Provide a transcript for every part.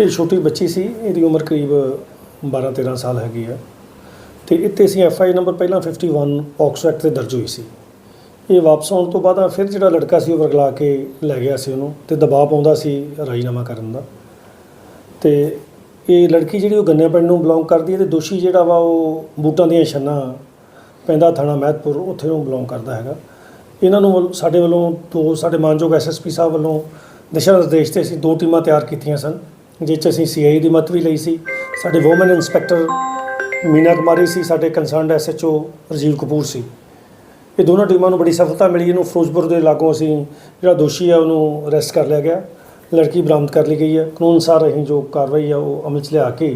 ਇਹ ਛੋਟੀ ਬੱਚੀ ਸੀ, ਇਹਦੀ ਉਮਰ ਕਰੀਬ 12-13 ਸਾਲ ਹੈਗੀ ਆ ਤੇ ਇੱਥੇ ਅਸੀਂ ਐਫ ਆਈ ਨੰਬਰ ਪਹਿਲਾਂ 51 ਪੌਕਸੋ ਐਕਟ ਤੇ ਦਰਜ ਹੋਈ ਸੀ। ਇਹ ਵਾਪਸ ਆਉਣ ਤੋਂ ਬਾਅਦ ਫਿਰ ਜਿਹੜਾ ਲੜਕਾ ਸੀ ਉਹ ਵਰਗਲਾ ਕੇ ਲੈ ਗਿਆ ਸੀ ਉਹਨੂੰ ਤੇ ਦਬਾਅ ਪਾਉਂਦਾ ਸੀ ਰਾਜੀਨਾਮਾ ਕਰਨ ਦਾ। ਤੇ ਇਹ ਲੜਕੀ ਜਿਹੜੀ ਉਹ ਗੰਨਿਆਂ ਪਿੰਡ ਨੂੰ ਬਿਲੋਂਗ ਕਰਦੀ ਹੈ ਤੇ ਦੋਸ਼ੀ ਜਿਹੜਾ ਵਾ ਉਹ ਬੂਟਾਂ ਦੀਆਂ ਛੰਨਾ ਪੈਂਦਾ ਥਾਣਾ ਮਹਿਤਪੁਰ ਉੱਥੇ ਨੂੰ ਬਿਲੋਂਗ ਕਰਦਾ ਹੈਗਾ। ਇਹਨਾਂ ਨੂੰ ਵੱਲ- ਸਾਡੇ ਵੱਲੋਂ ਦੋ, ਸਾਡੇ ਮਾਨਯੋਗ ਐਸਐਸਪੀ ਸਾਹਿਬ ਵੱਲੋਂ ਦਿਸ਼ਾ ਨਿਰਦੇਸ਼ ਤੇ ਅਸੀਂ ਦੋ ਟੀਮਾਂ ਤਿਆਰ ਕੀਤੀਆਂ ਸਨ। ਜਿਸ 'ਚ ਅਸੀਂ ਸੀਆਈ ਦੀ ਮਤ ਵੀ ਲਈ ਸੀ। ਸਾਡੇ ਵੂਮਨ ਇੰਸਪੈਕਟਰ ਮੀਨਾ ਕੁਮਾਰੀ ਸੀ ਸਾਡੇ ਕੰਸਰਨਡ ਐਸਐਚਓ ਰਜੀਵ ਕਪੂਰ ਸੀ। ਇਹ ਦੋਨੋਂ ਟੀਮਾਂ ਨੂੰ ਬੜੀ ਸਫਲਤਾ ਮਿਲੀ। ਇਹਨੂੰ ਫਿਰੋਜ਼ਪੁਰ ਦੇ ਲਾਗੋਂ ਅਸੀਂ ਜਿਹੜਾ ਦੋਸ਼ੀ ਹੈ ਉਹਨੂੰ ਅਰੈਸਟ ਕਰ ਲਿਆ ਗਿਆ। ਲੜਕੀ ਬਰਾਮਦ ਕਰ ਲਈ ਗਈ ਹੈ। ਕਾਨੂੰਨ ਅਨੁਸਾਰ ਅਸੀਂ ਜੋ ਕਾਰਵਾਈ ਆ ਉਹ ਅਮਲ 'ਚ ਲਿਆ ਕੇ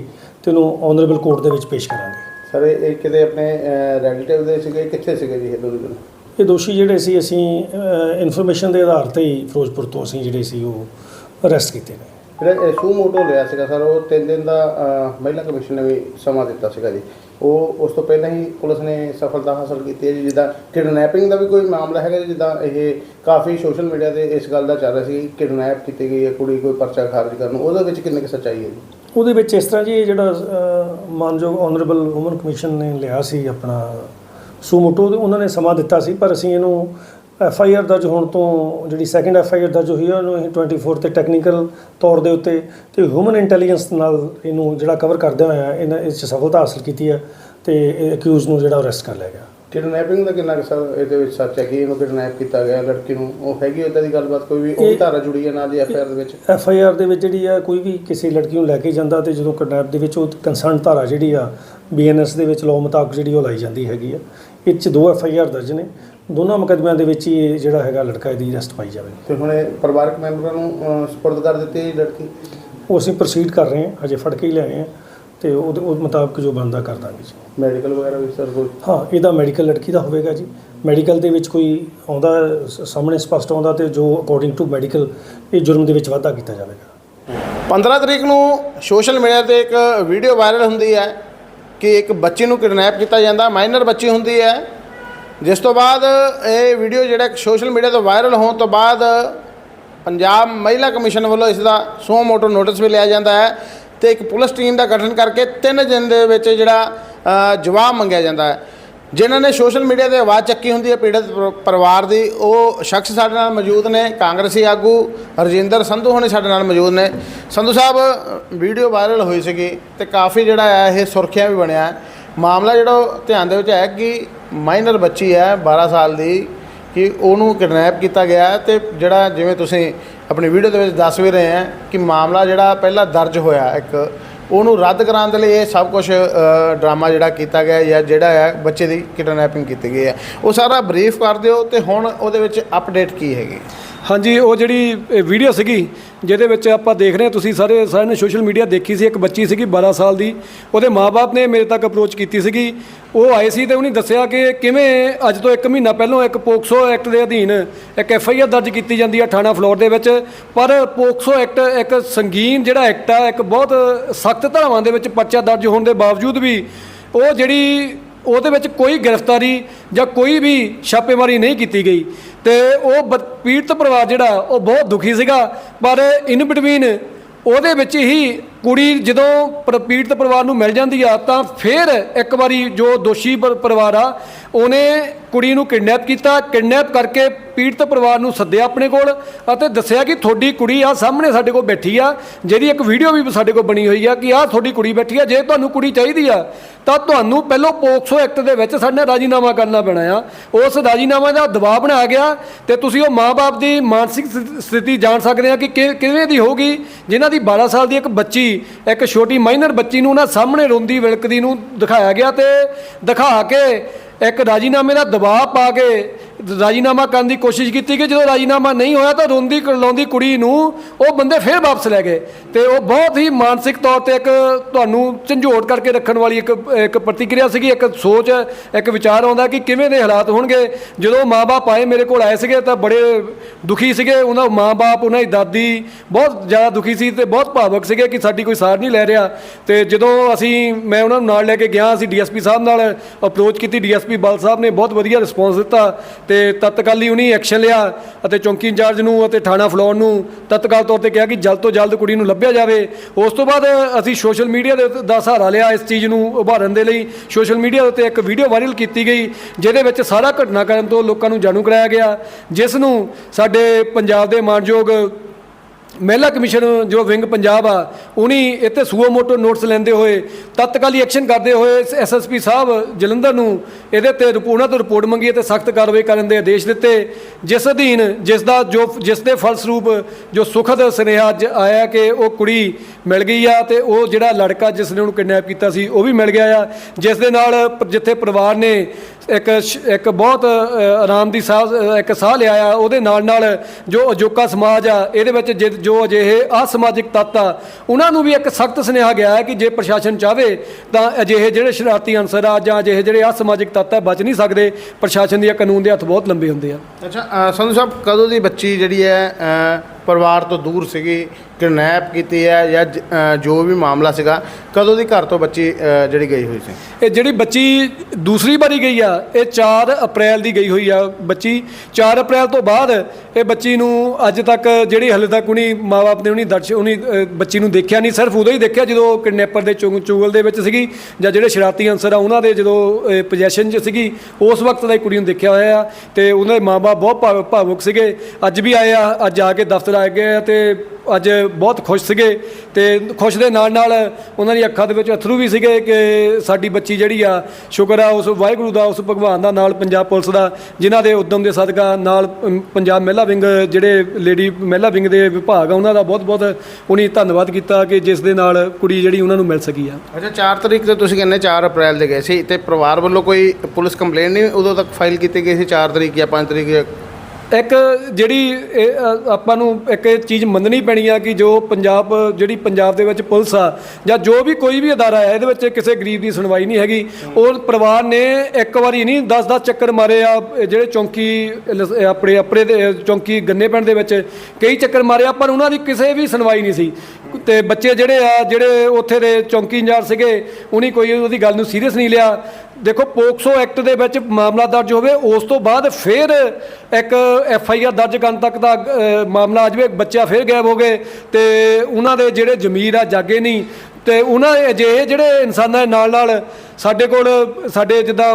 ਤੇ ਉਹਨੂੰ ਆਨਰੇਬਲ ਕੋਰਟ ਦੇ ਵਿੱਚ ਪੇਸ਼ ਕਰਾਂਗੇ। ਸਰ ਇਹ ਕਿਤੇ ਆਪਣੇ ਰੈਲੇਟਿਵ ਦੇ ਸੀਗੇ ਕਿੱਥੇ ਸੀਗੇ ਜੀ ਇਹ ਦੋਨੋਂ ਜਣੇ? ਇਹ ਦੋਸ਼ੀ ਜਿਹੜੇ ਸੀ ਅਸੀਂ ਇਨਫੋਰਮੇਸ਼ਨ ਦੇ ਆਧਾਰ ਤੇ ਹੀ ਫਿਰੋਜ਼ਪੁਰ ਤੋਂ ਅਸੀਂ ਜਿਹੜੇ ਸੀ ਉਹ ਅਰੈਸਟ ਕੀਤੇ ਨੇ ਜਿਹੜਾ ਇਹ ਸੂ ਮੋਟੋ ਲਿਆ ਸੀਗਾ ਸਰ ਉਹ 3 ਦਿਨ ਦਾ ਅਹ, ਮਹਿਲਾ ਕਮਿਸ਼ਨ ਨੇ ਵੀ ਸਮਾਂ ਦਿੱਤਾ ਸੀਗਾ ਜੀ। ਉਹ ਉਸ ਤੋਂ ਪਹਿਲਾਂ ਹੀ ਪੁਲਿਸ ਨੇ ਸਫਲਤਾ ਹਾਸਲ ਕੀਤੀ ਹੈ ਜੀ ਜਿੱਦਾਂ ਕਿਡਨੈਪਿੰਗ ਦਾ ਵੀ ਕੋਈ ਮਾਮਲਾ ਹੈਗਾ ਜੀ, ਜਿੱਦਾਂ ਇਹ ਕਾਫੀ ਸੋਸ਼ਲ ਮੀਡੀਆ ਤੇ ਇਸ ਗੱਲ ਦਾ ਚੱਲ ਰਿਹਾ ਸੀ ਕਿਡਨੈਪ ਕੀਤੀ ਗਈ ਹੈ ਕੁੜੀ ਕੋਈ ਪਰਚਾ ਖਾਰਜ ਕਰਨ ਨੂੰ। ਉਹਦੇ ਵਿੱਚ ਕਿੰਨੀ ਕੁ ਸੱਚਾਈ ਹੈ ਜੀ? ਉਹਦੇ ਵਿੱਚ ਇਸ ਤਰ੍ਹਾਂ ਜੀ ਇਹ ਜਿਹੜਾ ਅਹ, ਮਾਨਯੋਗ ਆਨਰੇਬਲ ਵੂਮਨ ਕਮਿਸ਼ਨ ਨੇ ਲਿਆ ਸੀ ਆਪਣਾ ਸੂਮੋਟੋ ਤੇ ਉਹਨਾਂ ਨੇ ਸਮਾਂ ਦਿੱਤਾ ਸੀ ਪਰ ਅਸੀਂ ਇਹਨੂੰ ਐਫ ਆਈ ਆਰ ਦਰਜ ਹੋਣ ਤੋਂ ਜਿਹੜੀ ਸੈਕੰਡ ਐਫ ਆਈ ਆਰ ਦਰਜ ਹੋਈ ਹੈ ਉਹਨੂੰ ਅਸੀਂ 24 ਤੇ ਟੈਕਨੀਕਲ ਤੌਰ ਦੇ ਉੱਤੇ ਤੇ ਹਿਊਮਨ ਇੰਟੈਲੀਜੈਂਸ ਨਾਲ ਇਹਨੂੰ ਜਿਹੜਾ ਕਵਰ ਕਰਦੇ ਹੋਇਆ ਇਹਨਾਂ ਇਸ 'ਚ ਸਫਲਤਾ ਹਾਸਲ ਕੀਤੀ ਹੈ ਤੇ ਅਕਿਊਜ਼ ਨੂੰ ਜਿਹੜਾ ਅਰੈਸਟ ਕਰ ਲਿਆ ਗਿਆ। ਕਿਡਨੈਪਿੰਗ ਦਾ ਕਿੰਨਾ ਕੁ ਸਰ ਇਹਦੇ ਵਿੱਚ ਸੱਚ ਹੈ ਕਿ ਇਹਨੂੰ ਕਿਡਨੈਪ ਕੀਤਾ ਗਿਆ ਲੜਕੀ ਨੂੰ ਉਹ ਹੈਗੀ ਉਦਾਂ ਦੀ ਗੱਲਬਾਤ ਕੋਈ ਵੀ ਉਹ ਇਹ- ਧਾਰਾ ਜੁੜੀ ਹੈ ਨਾਲ ਦੀ ਐਫ ਆਰ ਦੇ ਵਿੱਚ? ਐਫ ਆਈ ਆਰ ਦੇ ਵਿੱਚ ਜਿਹੜੀ ਆ ਕੋਈ ਵੀ ਕਿਸੇ ਲੜਕੀ ਨੂੰ ਲੈ ਕੇ ਜਾਂਦਾ ਤੇ ਜਦੋਂ ਕਿਡਨੈਪ ਦੇ ਵਿੱਚ ਉਹ ਕੰਸਰਨ ਧਾਰਾ ਜਿਹੜੀ ਆ ਬੀ ਐਨ ਐਸ ਦੇ ਵਿੱਚ ਲਾਅ ਮੁਤਾਬਕ ਜਿਹੜੀ ਉਹ ਲਾਈ ਜਾਂਦੀ ਹੈਗੀ ਆ। ਇਹ 'ਚ ਦੋ ਐਫ ਆਈ ਆਰ ਦਰਜ ਨੇ। ਦੋਨਾਂ ਮੁਕੱਦਮਿਆਂ ਦੇ ਵਿੱਚ ਹੀ ਇਹ ਜਿਹੜਾ ਹੈਗਾ ਲੜਕਾ ਇਹਦੀ ਅਰੈਸਟ ਪਾਈ ਜਾਵੇ। ਤੇ ਹੁਣ ਇਹ ਪਰਿਵਾਰਕ ਮੈਂਬਰਾਂ ਨੂੰ ਅਹ, ਸਪੁਰਦ ਕਰ ਦਿੱਤੀ ਹੈ ਲੜਕੀ? ਉਹ ਅਸੀਂ ਪ੍ਰੋਸੀਡ ਕਰ ਰਹੇ ਹਾਂ ਹਜੇ ਫੜ ਕੇ ਹੀ ਲਿਆਏ ਹਾਂ ਤੇ ਉਹਦੇ ਉਹ ਮੁਤਾਬਕ ਜੋ ਬਣਦਾ ਕਰ ਦਾਂਗੇ ਜੀ। ਮੈਡੀਕਲ ਵਗੈਰਾ ਵੀ ਸਰ ਕੋਈ? ਹਾਂ ਇਹਦਾ ਮੈਡੀਕਲ ਲੜਕੀ ਦਾ ਹੋਵੇਗਾ ਜੀ। ਮੈਡੀਕਲ ਦੇ ਵਿੱਚ ਕੋਈ ਆਉਂਦਾ ਸ- ਸਾਹਮਣੇ ਸਪਸ਼ਟ ਆਉਂਦਾ ਤੇ ਜੋ ਅਕੋਰਡਿੰਗ ਟੂ ਮੈਡੀਕਲ ਇਹ ਜੁਰਮ ਦੇ ਵਿੱਚ ਵਾਧਾ ਕੀਤਾ ਜਾਵੇਗਾ। 15 ਤਰੀਕ ਨੂੰ ਸੋਸ਼ਲ ਮੀਡੀਆ ਤੇ ਇੱਕ ਵੀਡੀਓ ਵਾਇਰਲ ਹੁੰਦੀ ਹੈ ਕਿ ਇੱਕ ਬੱਚੀ ਨੂੰ ਕਿਡਨੈਪ ਕੀਤਾ ਜਾਂਦਾ ਮਾਈਨਰ ਬੱਚੀ ਹੁੰਦੀ ਹੈ। ਜਿਸ ਤੋਂ ਬਾਅਦ ਇਹ ਵੀਡੀਓ ਜਿਹੜਾ ਸੋਸ਼ਲ ਮੀਡੀਆ ਤੋਂ ਵਾਇਰਲ ਹੋਣ ਤੋਂ ਬਾਅਦ ਪੰਜਾਬ ਮਹਿਲਾ ਕਮਿਸ਼ਨ ਵੱਲੋਂ ਇਸ ਦਾ ਸੋ ਮੋਟੋ ਨੋਟਿਸ ਵੀ ਲਿਆ ਜਾਂਦਾ ਹੈ ਤੇ ਇੱਕ ਪੁਲਿਸ ਟੀਮ ਦਾ ਗਠਨ ਕਰਕੇ 3 ਦਿਨ ਦੇ ਵਿੱਚ ਜਿਹੜਾ ਜਵਾਬ ਮੰਗਿਆ ਜਾਂਦਾ ਹੈ। ਜਿਨ੍ਹਾਂ ਨੇ ਸੋਸ਼ਲ ਮੀਡੀਆ ਤੇ ਆਵਾਜ਼ ਚੱਕੀ ਹੁੰਦੀ ਹੈ ਪੀੜਤ ਪਰ- ਪਰਿਵਾਰ ਦੀ, ਉਹ ਸ਼ਖਸ ਸਾਡੇ ਨਾਲ ਮੌਜੂਦ ਨੇ, ਕਾਂਗਰਸੀ ਆਗੂ ਰਜਿੰਦਰ ਸੰਧੂ ਹੋਣੇ ਸਾਡੇ ਨਾਲ ਮੌਜੂਦ ਨੇ। ਸੰਧੂ ਸਾਹਿਬ ਵੀਡੀਓ ਵਾਇਰਲ ਹੋਈ ਸੀਗੀ ਤੇ ਕਾਫੀ ਜਿਹੜਾ ਹੈ ਇਹ ਸੁਰਖੀਆਂ ਵੀ ਬਣਿਆ ਮਾਮਲਾ ਜਿਹੜਾ ਧਿਆਨ ਦੇ ਵਿੱਚ ਹੈ ਕਿ ਮਾਈਨਰ ਬੱਚੀ ਹੈ 12 ਸਾਲ ਦੀ, ਕਿ ਉਹਨੂੰ ਕਿਡਨੈਪ ਕੀਤਾ ਗਿਆ ਹੈ ਤੇ ਜਿਹੜਾ ਜਿਵੇਂ ਤੁਸੀਂ ਆਪਣੀ ਵੀਡੀਓ ਦੇ ਵਿੱਚ ਦੱਸ ਵੀ ਰਹੇ ਹੈ ਕਿ ਮਾਮਲਾ ਜਿਹੜਾ ਪਹਿਲਾਂ ਦਰਜ ਹੋਇਆ ਇੱਕ, ਉਹਨੂੰ ਰੱਦ ਕਰਾਉਣ ਦੇ ਲਈ ਇਹ ਸਭ ਕੁਝ ਡਰਾਮਾ ਜਿਹੜਾ ਕੀਤਾ ਗਿਆ ਜਾਂ ਜਿਹੜਾ ਹੈ, ਬੱਚੇ ਦੀ ਕਿਡਨੈਪਿੰਗ ਕੀਤੀ ਗਈ ਹੈ। ਉਹ ਸਾਰਾ ਬਰੀਫ ਕਰ ਦਿਓ ਤੇ ਹੁਣ ਉਹਦੇ ਵਿੱਚ ਅਪਡੇਟ ਕੀ ਹੈਗੀ? ਹਾਂਜੀ, ਉਹ ਜਿਹੜੀ ਵੀਡੀਓ ਸੀਗੀ, ਜਿਹਦੇ ਵਿੱਚ ਆਪਾਂ ਦੇਖ ਰਹੇ ਹਾਂ, ਤੁਸੀਂ ਸਾਰੇ, ਸਾਰਿਆਂ ਨੇ ਸੋਸ਼ਲ ਮੀਡੀਆ ਦੇਖੀ ਸੀ, ਇੱਕ ਬੱਚੀ ਸੀਗੀ 12 ਸਾਲ ਦੀ, ਉਹਦੇ ਮਾਪੇ ਨੇ ਮੇਰੇ ਤੱਕ ਅਪਰੋਚ ਕੀਤੀ ਸੀਗੀ। ਉਹ ਆਏ ਸੀ ਤੇ ਉਹਨੇ ਦੱਸਿਆ ਕਿ ਕਿਵੇਂ ਅੱਜ ਤੋਂ 1 ਮਹੀਨਾ ਪਹਿਲਾਂ ਇੱਕ ਪੋਕਸੋ ਐਕਟ ਦੇ ਅਧੀਨ ਇੱਕ ਐਫ ਆਈ ਆਰ ਦਰਜ ਕੀਤੀ ਜਾਂਦੀ ਹੈ ਥਾਣਾ ਫਲੋਰ ਦੇ ਵਿੱਚ, ਪਰ ਪੋਕਸੋ ਐਕਟ ਇੱਕ ਸੰਗੀਨ ਜਿਹੜਾ ਐਕਟ ਆ, ਇੱਕ ਬਹੁਤ ਸਖਤ ਧਾਰਾਵਾਂ ਦੇ ਵਿੱਚ ਪਰਚਾ ਦਰਜ ਹੋਣ ਦੇ ਬਾਵਜੂਦ ਵੀ ਉਹ ਜਿਹੜੀ, ਉਹਦੇ ਵਿੱਚ ਕੋਈ ਗ੍ਰਿਫਤਾਰੀ ਜਾਂ ਕੋਈ ਵੀ ਛਾਪੇਮਾਰੀ ਨਹੀਂ ਕੀਤੀ ਗਈ। ਤੇ ਉਹ ਬ- ਪੀੜਤ ਪਰਿਵਾਰ ਜਿਹੜਾ, ਉਹ ਬਹੁਤ ਦੁਖੀ ਸੀਗਾ। ਪਰ ਇਨ ਬਿਟਵੀਨ ਉਹਦੇ ਵਿੱਚ ਹੀ ਕੁੜੀ ਜਦੋਂ ਪਰ- ਪੀੜਤ ਪਰਿਵਾਰ ਨੂੰ ਮਿਲ ਜਾਂਦੀ ਆ, ਤਾਂ ਫਿਰ ਇੱਕ ਵਾਰੀ ਜੋ ਦੋਸ਼ੀ ਪਰ- ਪਰਿਵਾਰ ਆ, ਉਹਨੇ ਕੁੜੀ ਨੂੰ ਕਿਡਨੈਪ ਕੀਤਾ। ਕਿਡਨੈਪ ਕਰਕੇ ਪੀੜਤ ਪਰਿਵਾਰ ਨੂੰ ਸੱਦਿਆ ਆਪਣੇ ਕੋਲ ਅਤੇ ਦੱਸਿਆ ਕਿ ਤੁਹਾਡੀ ਕੁੜੀ ਆ, ਸਾਹਮਣੇ ਸਾਡੇ ਕੋਲ ਬੈਠੀ ਆ। ਜਿਹਦੀ ਇੱਕ ਵੀਡੀਓ ਵੀ ਸਾਡੇ ਕੋਲ ਬਣੀ ਹੋਈ ਆ ਕਿ ਆਹ ਤੁਹਾਡੀ ਕੁੜੀ ਬੈਠੀ ਆ, ਜੇ ਤੁਹਾਨੂੰ ਕੁੜੀ ਚਾਹੀਦੀ ਆ, ਤਾਂ ਤੁਹਾਨੂੰ ਪਹਿਲਾਂ ਪੋਕਸੋ ਐਕਟ ਦੇ ਵਿੱਚ ਸਾਡੇ ਨਾਲ ਰਾਜੀਨਾਮਾ ਕਰਨਾ ਪੈਣਾ ਆ। ਉਸ ਰਾਜੀਨਾਮਾ ਦਾ ਦਬਾਅ ਬਣਾਇਆ ਗਿਆ ਤੇ ਤੁਸੀਂ ਉਹ ਮਾਪੇ ਦੀ ਮਾਨਸਿਕ ਸਥਿ- ਸਥਿਤੀ ਜਾਣ ਸਕਦੇ ਆ ਕਿ ਕਿ- ਕਿਵੇਂ ਦੀ ਹੋਗੀ ਜਿਨ੍ਹਾਂ ਦੀ 12 ਸਾਲ ਦੀ ਇੱਕ ਬੱਚੀ ਇੱਕ ਛੋਟੀ ਮਾਈਨਰ ਬੱਚੀ ਨੂੰ ਨਾ ਸਾਹਮਣੇ ਰੋਂਦੀ ਵਿਲਕਦੀ ਨੂੰ ਦਿਖਾਇਆ ਗਿਆ ਤੇ ਦਿਖਾ ਕੇ ਇੱਕ ਰਾਜੀਨਾਮੇ ਦਾ ਦਬਾਅ ਪਾ ਕੇ ਰਾਜੀਨਾਮਾ ਕਰਨ ਦੀ ਕੋਸ਼ਿਸ਼ ਕੀਤੀ ਕਿ ਜਦੋਂ ਰਾਜੀਨਾਮਾ ਨਹੀਂ ਹੋਇਆ ਤਾਂ ਰੋਂਦੀ ਲਾਉਂਦੀ ਕੁੜੀ ਨੂੰ ਉਹ ਬੰਦੇ ਫੇਰ ਵਾਪਸ ਲੈ ਗਏ। ਤੇ ਉਹ ਬਹੁਤ ਹੀ ਮਾਨਸਿਕ ਤੌਰ ਤੇ ਇੱਕ ਤੁਹਾਨੂੰ ਝੰਜੋੜ ਕਰਕੇ ਰੱਖਣ ਵਾਲੀ ਇੱਕ ਇੱਕ ਪ੍ਰਤੀਕਿਰਿਆ ਸੀਗੀ, ਇੱਕ ਸੋਚ, ਇੱਕ ਵਿਚਾਰ ਆਉਂਦਾ ਕਿ ਕਿਵੇਂ ਦੇ ਹਾਲਾਤ ਹੋਣਗੇ। ਜਦੋਂ ਮਾਪੇ ਆਏ ਮੇਰੇ ਕੋਲ ਆਏ ਸੀਗੇ ਤਾਂ ਬੜੇ ਦੁਖੀ ਸੀਗੇ। ਉਹਨਾਂ ਮਾਪੇ ਉਹਨਾਂ ਦੀ ਦਾਦੀ ਬਹੁਤ ਜ਼ਿਆਦਾ ਦੁਖੀ ਸੀ ਤੇ ਬਹੁਤ ਭਾਵਕ ਸੀਗੇ ਕਿ ਸਾਡੀ ਕੋਈ ਸਾਰ ਨਹੀਂ ਲੈ ਰਿਹਾ। ਤੇ ਜਦੋਂ ਅਸੀਂ, ਮੈਂ ਉਹਨਾਂ ਨੂੰ ਨਾਲ ਲੈ ਕੇ ਗਿਆ, ਅਸੀਂ ਡੀਐਸਪੀ ਸਾਹਿਬ ਨਾਲ ਅਪਰੋਚ ਕੀਤੀ, ਡੀਐਸਪੀ ਬਲ ਸਾਹਿਬ ਨੇ ਬਹੁਤ ਵਧੀਆ ਰਿਸਪੌਂਸ ਦਿੱਤਾ ਤੇ ਤਤਕਾਲੀ ਉਹਨੇ ਐਕਸ਼ਨ ਲਿਆ ਅਤੇ ਚੌਂਕੀ ਇੰਚਾਰਜ ਨੂੰ ਅਤੇ ਥਾਣਾ ਫਲੋਰ ਨੂੰ ਤਤਕਾਲ ਤੌਰ ਤੇ ਕਿਹਾ ਕਿ ਜਲਦ ਤੋਂ ਜਲਦ ਕੁੜੀ ਨੂੰ ਲੱਭਿਆ ਜਾਵੇ। ਉਸ ਤੋਂ ਬਾਅਦ ਅਸੀਂ ਸੋਸ਼ਲ ਮੀਡੀਆ ਦੇ ਦਾ ਸਹਾਰਾ ਲਿਆ ਇਸ ਚੀਜ਼ ਨੂੰ ਉਭਾਰਨ ਦੇ ਲਈ। ਸੋਸ਼ਲ ਮੀਡੀਆ ਉੱਤੇ ਇੱਕ ਵੀਡੀਓ ਵਾਇਰਲ ਕੀਤੀ ਗਈ, ਜਿਹਦੇ ਵਿੱਚ ਸਾਰਾ ਘਟਨਾਕ੍ਰਮ ਤੋਂ ਲੋਕਾਂ ਨੂੰ ਜਾਣੂ ਕਰਾਇਆ ਗਿਆ, ਜਿਸ ਨੂੰ ਸਾਡੇ ਪੰਜਾਬ ਦੇ ਮਾਨਯੋਗ ਮਹਿਲਾ ਕਮਿਸ਼ਨ ਜੋ ਵਿੰਗ ਪੰਜਾਬ ਆ ਉਨੀ ਇੱਥੇ ਸੂਓ ਮੋਟੋ ਨੋਟਸ ਲੈਂਦੇ ਹੋਏ, ਤਤਕਾਲੀ ਐਕਸ਼ਨ ਕਰਦੇ ਹੋਏ ਐਸਐਸਪੀ ਸਾਹਿਬ ਜਲੰਧਰ ਨੂੰ ਇਹਦੇ ਤੇ ਰਿਪੋਰਟਾਂ ਤੋਂ ਰਿਪੋਰਟ ਮੰਗੀ ਤੇ ਸਖਤ ਕਾਰਵਾਈ ਕਰਨ ਦੇ ਆਦੇਸ਼ ਦਿੱਤੇ। ਜਿਸ ਅਧੀਨ ਜਿਸ ਦਾ ਜੋ ਜਿਸ ਦੇ ਫਲਸਰੂਪ ਜੋ ਸੁਖਦ ਸੁਨੇਹਾ ਅੱਜ ਆਇਆ ਕਿ ਉਹ ਕੁੜੀ ਮਿਲ ਗਈ ਆ ਤੇ ਉਹ ਜਿਹੜਾ ਲੜਕਾ ਜਿਸ ਨੇ ਉਹਨੂੰ ਕਿਡਨੈਪ ਕੀਤਾ ਸੀ, ਉਹ ਵੀ ਮਿਲ ਗਿਆ ਆ। ਜਿਸ ਦੇ ਨਾਲ ਜਿੱਥੇ ਪਰਿਵਾਰ ਨੇ ਇੱਕ ਇੱਕ ਬਹੁਤ ਆਰਾਮ ਦੀ ਸਾਹ ਇੱਕ ਸਾਹ ਲਿਆ ਆ, ਉਹਦੇ ਨਾਲ ਨਾਲ ਜੋ ਅਜੋਕਾ ਸਮਾਜ ਆ, ਇਹਦੇ ਵਿੱਚ ਜੋ ਅਜਿਹੇ ਅਸਮਾਜਿਕ ਤੱਤ ਆ, ਉਹਨਾਂ ਨੂੰ ਵੀ ਇੱਕ ਸਖਤ ਸੁਨੇਹਾ ਗਿਆ ਹੈ ਕਿ ਜੇ ਪ੍ਰਸ਼ਾਸਨ ਚਾਹਵੇ ਤਾਂ ਅਜਿਹੇ ਜਿਹੜੇ ਸ਼ਰਾਰਤੀ ਅਨਸਰ ਆ ਜਾਂ ਅਜਿਹੇ ਜਿਹੜੇ ਅਸਮਾਜਿਕ ਤੱਤ ਆ, ਬਚ ਨਹੀਂ ਸਕਦੇ। ਪ੍ਰਸ਼ਾਸਨ ਦੀਆਂ ਕਾਨੂੰਨ ਦੇ ਹੱਥ ਬਹੁਤ ਲੰਬੇ ਹੁੰਦੇ ਆ। ਅੱਛਾ ਸੰਧੂ ਸਾਹਿਬ, ਕਦੋਂ ਦੀ ਬੱਚੀ ਜਿਹੜੀ ਹੈ ਪਰਿਵਾਰ ਤੋਂ ਦੂਰ ਸੀਗੀ? ਕਿਡਨੈਪ ਕੀਤੀ ਹੈ ਜਾਂ ਜ- ਅ, ਜੋ ਵੀ ਮਾਮਲਾ ਸੀਗਾ ਕਦੋਂ ਦੀ ਘਰ ਤੋਂ ਬੱਚੀ ਅ, ਜਿਹੜੀ ਗਈ ਹੋਈ ਸੀ? ਇਹ ਜਿਹੜੀ ਬੱਚੀ ਦੂਸਰੀ ਵਾਰੀ ਗਈ ਆ ਇਹ 4 ਅਪ੍ਰੈਲ ਦੀ ਗਈ ਹੋਈ ਆ ਬੱਚੀ। 4 ਅਪ੍ਰੈਲ ਤੋਂ ਬਾਅਦ ਇਹ ਬੱਚੀ ਨੂੰ ਅੱਜ ਤੱਕ ਜਿਹੜੀ ਹਲੇ ਤੱਕ ਉਹਨੀ ਬਾਪ ਨੇ ਉਹਨੀ ਦਰਸ਼ ਉਹਨੀ ਅ, ਬੱਚੀ ਨੂੰ ਦੇਖਿਆ ਨਹੀਂ ਸਿਰਫ ਉਦੋਂ ਹੀ ਦੇਖਿਆ ਜਦੋਂ ਕਿਡਨੈਪਰ ਦੇ ਚੁੰਗ ਚੁਗਲ ਦੇ ਵਿੱਚ ਸੀਗੀ ਜਾਂ ਜਿਹੜੇ ਸ਼ਰਾਰਤੀ ਅਨਸਰ ਆ ਉਹਨਾਂ ਦੇ ਜਦੋਂ ਪੋਜੈਸ਼ਨ 'ਚ ਸੀਗੀ ਉਸ ਵਕਤ ਦਾ ਹੀ ਕੁੜੀ ਨੂੰ ਦੇਖਿਆ ਹੋਇਆ ਆ। ਤੇ ਉਹਨਾਂ ਦੇ ਮਾਪੇ ਬਹੁਤ ਭਾਵ- ਭਾਵੁਕ ਸੀਗੇ। ਅੱਜ ਵੀ ਆਏ ਆ ਅੱਜ ਆ ਕੇ ਦਫ਼ਤਰ ਆ ਗਏ ਆ ਤੇ ਅੱਜ ਬਹੁਤ ਖੁਸ਼ ਸੀਗੇ ਤੇ ਖੁਸ਼ ਦੇ ਨਾਲ ਨਾਲ ਉਹਨਾਂ ਦੀ ਅੱਖਾਂ ਦੇ ਵਿੱਚ ਅਥਰੂ ਵੀ ਸੀਗੇ ਕਿ ਸਾਡੀ ਬੱਚੀ ਜਿਹੜੀ ਆ, ਸ਼ੁਕਰ ਆ, ਉਸ ਵਾਹਿਗੁਰੂ ਦਾ, ਉਸ ਭਗਵਾਨ ਦਾ, ਨਾਲ ਪੰਜਾਬ ਪੁਲਿਸ ਦਾ, ਜਿਨ੍ਹਾਂ ਦੇ ਉਦਮ ਦੇ ਸਦਕਾ ਨਾਲ ਪੰਜਾਬ ਮਹਿਲਾ ਵਿੰਗ ਜਿਹੜੇ ਲੇਡੀ ਮਹਿਲਾ ਵਿੰਗ ਦੇ ਵਿਭਾਗ ਆ, ਉਹਨਾਂ ਦਾ ਬਹੁਤ ਬਹੁਤ ਉਹਨੀ ਧੰਨਵਾਦ ਕੀਤਾ ਕਿ ਜਿਸ ਦੇ ਨਾਲ ਕੁੜੀ ਜਿਹੜੀ ਉਹਨਾਂ ਨੂੰ ਮਿਲ ਸਕੀ ਆ। ਅੱਛਾ 4 ਤਰੀਕ ਤੇ ਤੁਸੀਂ ਕਹਿੰਦੇ 4 ਅਪ੍ਰੈਲ ਦੇ ਗਏ ਸੀ, ਤੇ ਪਰਿਵਾਰ ਵੱਲੋਂ ਕੋਈ ਪੁਲਿਸ ਕੰਪਲੇਂਟ ਨਹੀਂ ਉਦੋਂ ਤੱਕ ਫਾਈਲ ਕੀਤੀ ਗਈ ਸੀ 4 ਤਰੀਕ ਜਾਂ 5 ਤਰੀਕ ਇੱਕ ਜਿਹੜੀ ਇਹ, ਅ, ਆਪਾਂ ਨੂੰ ਇੱਕ ਇਹ ਚੀਜ਼ ਮੰਨਣੀ ਪੈਣੀ ਆ ਕਿ ਜੋ ਪੰਜਾਬ ਜਿਹੜੀ ਪੰਜਾਬ ਦੇ ਵਿੱਚ ਪੁਲਿਸ ਆ ਜਾਂ ਜੋ ਵੀ ਕੋਈ ਵੀ ਅਦਾਰਾ ਹੈ ਇਹਦੇ ਵਿੱਚ ਕਿਸੇ ਗਰੀਬ ਦੀ ਸੁਣਵਾਈ ਨਹੀਂ ਹੈਗੀ। ਉਹ ਪਰਿਵਾਰ ਨੇ ਇੱਕ ਵਾਰੀ ਨਹੀਂ 10-10 ਚੱਕਰ ਮਾਰੇ ਆ ਇਹ ਜਿਹੜੇ ਚੌਂਕੀ ਲਸ- ਇਹ ਆਪਣੇ ਆਪਣੇ ਦੇ ਚੌਂਕੀ ਗੰਨੇ ਪਿੰਡ ਦੇ ਵਿੱਚ ਕਈ ਚੱਕਰ ਮਾਰੇ ਆ ਪਰ ਉਹਨਾਂ ਦੀ ਕਿਸੇ ਵੀ ਸੁਣਵਾਈ ਨਹੀਂ ਸੀ। ਤੇ ਬੱਚੇ ਜਿਹੜੇ ਆ ਜਿਹੜੇ ਉੱਥੇ ਦੇ ਚੌਂਕੀ ਇੰਚਾਰਜ ਸੀਗੇ ਉਹਨੀ ਕੋਈ ਉਹਦੀ ਗੱਲ ਨੂੰ ਸੀਰੀਅਸ ਨਹੀਂ ਲਿਆ। ਦੇਖੋ, ਪੋਕਸੋ ਐਕਟ ਦੇ ਵਿੱਚ ਮਾਮਲਾ ਦਰਜ ਹੋਵੇ, ਉਸ ਤੋਂ ਬਾਅਦ ਫਿਰ ਇੱਕ ਐਫ ਆਈ ਆਰ ਦਰਜ ਕਰਨ ਤੱਕ ਦਾ ਮਾਮਲਾ ਆ ਜਾਵੇ, ਬੱਚਾ ਫਿਰ ਗਾਇਬ ਹੋ ਗਏ, ਤੇ ਉਹਨਾਂ ਦੇ ਜਿਹੜੇ ਜ਼ਮੀਰ ਆ, ਜਾਗੇ ਨਹੀਂ, ਤੇ ਉਹਨਾਂ ਅਜਿਹੇ ਜਿਹੜੇ ਇਨਸਾਨਾਂ ਦੇ ਨਾਲ ਨਾਲ ਸਾਡੇ ਕੋਲ, ਸਾਡੇ ਜਿੱਦਾਂ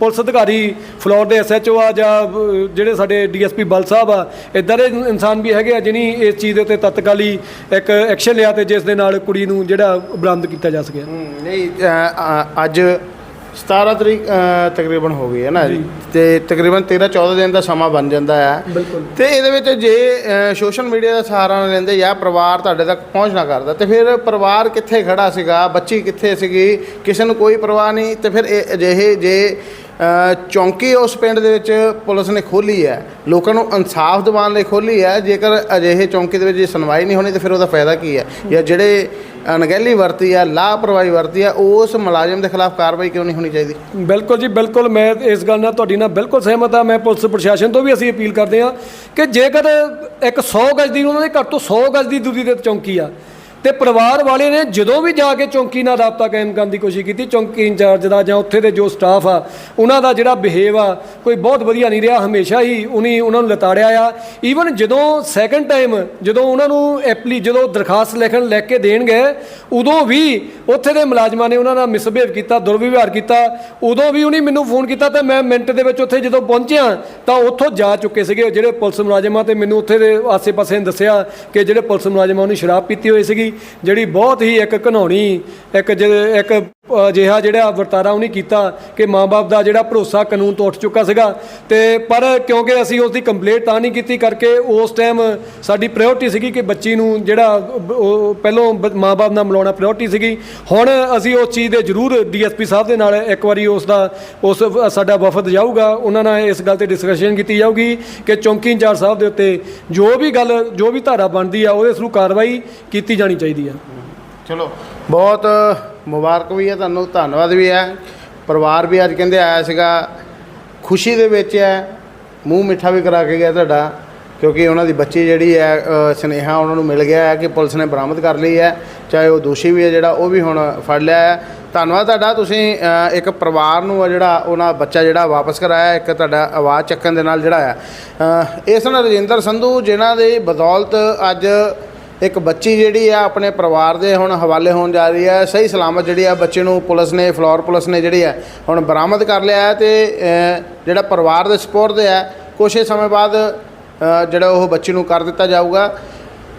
ਪੁਲਿਸ ਅਧਿਕਾਰੀ ਫਲੋਰ ਦੇ ਐਸਐਚਓ ਆ ਜਾਂ ਜਿਹੜੇ ਸਾਡੇ ਡੀਐਸਪੀ ਬਲ ਸਾਹਿਬ ਆ ਇਦਾਂ ਦੇ ਇਨਸਾਨ ਵੀ ਹੈਗੇ ਆ ਜਿਨੀ ਇਸ ਚੀਜ਼ ਦੇ ਉੱਤੇ ਤਤਕਾਲੀ ਇੱਕ ਐਕਸ਼ਨ ਲਿਆ ਤੇ ਜਿਸ ਦੇ ਨਾਲ ਕੁੜੀ ਨੂੰ ਜਿਹੜਾ ਬਰਾਮਦ ਕੀਤਾ ਜਾ ਸਕਿਆ। ਨਹੀਂ ਅੱਜ 17 ਤਰੀਕ ਅ, ਤਕਰੀਬਨ ਹੋ ਗਈ ਹੈ ਨਾ ਤੇ ਤਕਰੀਬਨ 13 14 ਦਿਨ ਦਾ ਸਮਾਂ ਬਣ ਜਾਂਦਾ ਹੈ। ਬਿਲਕੁਲ। ਤੇ ਇਹਦੇ ਵਿੱਚ ਜੇ ਸੋਸ਼ਲ ਮੀਡੀਆ ਦਾ ਸਹਾਰਾ ਨਾ ਲੈਂਦੇ ਜਾਂ ਪਰਿਵਾਰ ਤੁਹਾਡੇ ਤੱਕ ਪਹੁੰਚ ਨਾ ਕਰਦਾ ਤੇ ਫਿਰ ਪਰਿਵਾਰ ਕਿੱਥੇ ਖੜਾ ਸੀਗਾ ਬੱਚੀ ਕਿੱਥੇ ਸੀਗੀ ਕਿਸੇ ਨੂੰ ਕੋਈ ਪਰਵਾਹ ਨਹੀਂ ਤੇ ਫਿਰ ਇਹ ਅਜਿਹੇ ਜੇ ਚੌਂਕੀ ਉਸ ਪਿੰਡ ਦੇ ਵਿੱਚ ਪੁਲਿਸ ਨੇ ਖੋਲੀ ਹੈ। ਲੋਕਾਂ ਨੂੰ ਇਨਸਾਫ ਦਿਵਾਉਣ ਲਈ ਖੋਲੀ ਹੈ। ਜੇਕਰ ਅਜਿਹੇ ਚੌਂਕੀ ਦੇ ਵਿੱਚ ਜੇ ਸੁਣਵਾਈ ਨਹੀਂ ਹੋਣੀ, ਤਾਂ ਫਿਰ ਉਹਦਾ ਫਾਇਦਾ ਕੀ ਹੈ? ਜਾਂ ਜਿਹੜੇ ਅਣਗਹਿਲੀ ਵਰਤੀ ਆ ਲਾਪਰਵਾਹੀ ਵਰਤੀ ਆ ਉਸ ਮੁਲਾਜ਼ਮ ਦੇ ਖਿਲਾਫ ਕਾਰਵਾਈ ਕਿਉਂ ਨਹੀਂ ਹੋਣੀ ਚਾਹੀਦੀ? ਬਿਲਕੁਲ ਜੀ, ਬਿਲਕੁਲ। ਮੈਂ ਇਸ ਗੱਲ ਨਾਲ ਤੁਹਾਡੀ ਨਾਲ ਬਿਲਕੁਲ ਸਹਿਮਤ ਹਾਂ। ਮੈਂ ਪੁਲਿਸ ਪ੍ਰਸ਼ਾਸਨ ਤੋਂ ਵੀ ਅਸੀਂ ਅਪੀਲ ਕਰਦੇ ਹਾਂ ਕਿ ਜੇਕਰ ਇੱਕ 100 ਗਜ ਦੀ, ਉਹਨਾਂ ਦੇ ਘਰ ਤੋਂ 100 ਗਜ ਦੀ ਦੂਰੀ ਤੇ ਚੌਂਕੀ ਆ ਤੇ ਪਰਿਵਾਰ ਵਾਲੇ ਨੇ ਜਦੋਂ ਵੀ ਜਾ ਕੇ ਚੌਂਕੀ ਨਾਲ ਰਾਬਤਾ ਕਾਇਮ ਕਰਨ ਦੀ ਕੋਸ਼ਿਸ਼ ਕੀਤੀ, ਚੌਂਕੀ ਇੰਚਾਰਜ ਦਾ ਜਾਂ ਉੱਥੇ ਦੇ ਜੋ ਸਟਾਫ ਆ, ਉਹਨਾਂ ਦਾ ਜਿਹੜਾ ਬਿਹੇਵ ਆ, ਕੋਈ ਬਹੁਤ ਵਧੀਆ ਨਹੀਂ ਰਿਹਾ, ਹਮੇਸ਼ਾ ਹੀ ਉਨੀ ਉਹਨਾਂ ਨੂੰ ਲਤਾੜਿਆ ਆ। ਈਵਨ ਜਦੋਂ ਸੈਕੰਡ ਟਾਈਮ ਜਦੋਂ ਉਹਨਾਂ ਨੂੰ ਐਪਲੀ, ਜਦੋਂ ਦਰਖਾਸਤ ਲਿਖਣ ਲੈ ਕੇ ਦੇਣਗੇ, ਉਦੋਂ ਵੀ ਉੱਥੇ ਦੇ ਮੁਲਾਜ਼ਮਾਂ ਨੇ ਉਹਨਾਂ ਨਾਲ ਮਿਸਬਿਹੇਵ ਕੀਤਾ, ਦੁਰਵਿਵਹਾਰ ਕੀਤਾ, ਉਦੋਂ ਵੀ ਉਹਨੇ ਮੈਨੂੰ ਫੋਨ ਕੀਤਾ ਤਾਂ ਮੈਂ ਮਿੰਟ ਦੇ ਵਿੱਚ ਉੱਥੇ ਜਦੋਂ ਪਹੁੰਚਿਆ, ਤਾਂ ਉੱਥੋਂ ਜਾ ਚੁੱਕੇ ਸੀਗੇ ਜਿਹੜੇ ਪੁਲਿਸ ਮੁਲਾਜ਼ਮਾਂ ਤੇ ਮੈਨੂੰ ਉੱਥੇ ਦੇ ਆਸੇ-ਪਾਸੇ ਨੇ ਦੱਸਿਆ ਕਿ ਜਿਹੜੇ ਪੁਲਿਸ ਮੁਲਾਜ਼ਮਾਂ ਉਹਨੇ ਸ਼ਰਾਬ ਪੀਤੀ ਹੋਈ ਸੀਗੀ। ਜਿਹੜੀ ਬਹੁਤ ਹੀ ਇੱਕ ਘਨੌਣੀ ਇੱਕ ਜ- ਇੱਕ ਅਜਿਹਾ ਜਿਹੜਾ ਵਰਤਾਰਾ ਉਹਨੇ ਕੀਤਾ ਕਿ ਮਾਂ-ਬਾਪ ਦਾ ਜਿਹੜਾ ਭਰੋਸਾ ਕਾਨੂੰਨ ਤੋਂ ਉੱਠ ਚੁੱਕਾ ਸੀਗਾ। ਤੇ ਪਰ ਕਿਉਂਕਿ ਅਸੀਂ ਉਸ ਦੀ ਕੰਪਲੇਂਟ ਤਾਂ ਨਹੀਂ ਕੀਤੀ ਕਰਕੇ ਉਸ ਟਾਈਮ ਸਾਡੀ ਪ੍ਰਾਇੋਰਟੀ ਸੀਗੀ ਕਿ ਬੱਚੀ ਨੂੰ ਜਿਹੜਾ ਉਹ ਪਹਿਲੋਂ ਬ- ਮਾਂ-ਬਾਪ ਨਾਲ ਮਿਲਾਉਣਾ ਪ੍ਰਾਇੋਰਟੀ ਸੀਗੀ। ਹੁਣ ਅਸੀਂ ਉਸ ਚੀਜ਼ ਦੇ ਜ਼ਰੂਰ ਡੀਐਸਪੀ ਸਾਹਿਬ ਦੇ ਨਾਲ ਇੱਕ ਵਾਰੀ ਉਸ ਦਾ, ਉਸ ਸਾਡਾ ਵਫਦ ਜਾਊਗਾ। ਉਹਨਾਂ ਨਾਲ ਇਸ ਗੱਲ ਤੇ ਡਿਸਕਸ਼ਨ ਕੀਤੀ ਜਾਊਗੀ ਕਿ ਚੌਂਕੀ ਇੰਚਾਰਜ ਸਾਹਿਬ ਦੇ ਉੱਤੇ ਜੋ ਵੀ ਗੱਲ, ਜੋ ਵੀ ਧਾਰਾ ਬਣਦੀ ਆ ਉਹਦੇ ਥਰੂ ਕਾਰਵਾਈ ਕੀਤੀ ਜਾਣੀ ਚਾਹੀਦੀ ਆ। ਚਲੋ ਬਹੁਤ ਮੁਬਾਰਕ ਵੀ ਹੈ ਤੁਹਾਨੂੰ ਧੰਨਵਾਦ ਵੀ ਹੈ। ਪਰਿਵਾਰ ਵੀ ਅੱਜ ਕਹਿੰਦੇ ਆਇਆ ਸੀਗਾ ਖੁਸ਼ੀ ਦੇ ਵਿੱਚ ਹੈ ਮੂੰਹ ਮਿੱਠਾ ਵੀ ਕਰਾ ਕੇ ਗਿਆ ਤੁਹਾਡਾ ਕਿਉਂਕਿ ਉਹਨਾਂ ਦੀ ਬੱਚੀ ਜਿਹੜੀ ਹੈ ਅ, ਸੁਨੇਹਾ ਉਹਨਾਂ ਨੂੰ ਮਿਲ ਗਿਆ ਹੈ ਕਿ ਪੁਲਿਸ ਨੇ ਬਰਾਮਦ ਕਰ ਲਈ ਹੈ ਚਾਹੇ ਉਹ ਦੋਸ਼ੀ ਵੀ ਹੈ ਜਿਹੜਾ ਉਹ ਵੀ ਹੁਣ ਫੜ ਲਿਆ ਹੈ। ਧੰਨਵਾਦ ਤੁਹਾਡਾ ਤੁਸੀਂ ਇੱਕ ਪਰਿਵਾਰ ਨੂੰ ਜਿਹੜਾ ਉਹਨਾਂ ਬੱਚਾ ਜਿਹੜਾ ਵਾਪਸ ਕਰਾਇਆ ਇੱਕ ਤੁਹਾਡਾ ਆਵਾਜ਼ ਚੱਕਣ ਦੇ ਨਾਲ ਜਿਹੜਾ ਆ ਅ, ਇਸ ਨਾਲ ਰਜਿੰਦਰ ਸੰਧੂ ਜਿਨ੍ਹਾਂ ਦੀ ਬਦੌਲਤ ਅੱਜ ਇੱਕ ਬੱਚੀ ਜਿਹੜੀ ਆ ਆਪਣੇ ਪਰਿਵਾਰ ਦੇ ਹੁਣ ਹਵਾਲੇ ਹੋਣ ਜਾ ਰਹੀ ਹੈ ਸਹੀ ਸਲਾਮਤ ਜਿਹੜੀ ਆ ਬੱਚੇ ਨੂੰ ਪੁਲਿਸ ਨੇ, ਫਲੋਰ ਪੁਲਿਸ ਨੇ ਜਿਹੜੀ ਹੈ ਹੁਣ ਬਰਾਮਦ ਕਰ ਲਿਆ ਹੈ ਤੇ ਜਿਹੜਾ ਪਰਿਵਾਰ ਦੇ ਸਪੋਰਟ ਹੈ ਕੁਛ ਹੀ ਸਮੇਂ ਬਾਅਦ ਜਿਹੜਾ ਉਹ ਬੱਚੀ ਨੂੰ ਕਰ ਦਿੱਤਾ ਜਾਊਗਾ।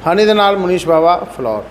ਹਨੀ ਦੇ ਨਾਲ ਮੁਨੀਸ਼ ਬਾਵਾ, ਫਲੋਰ।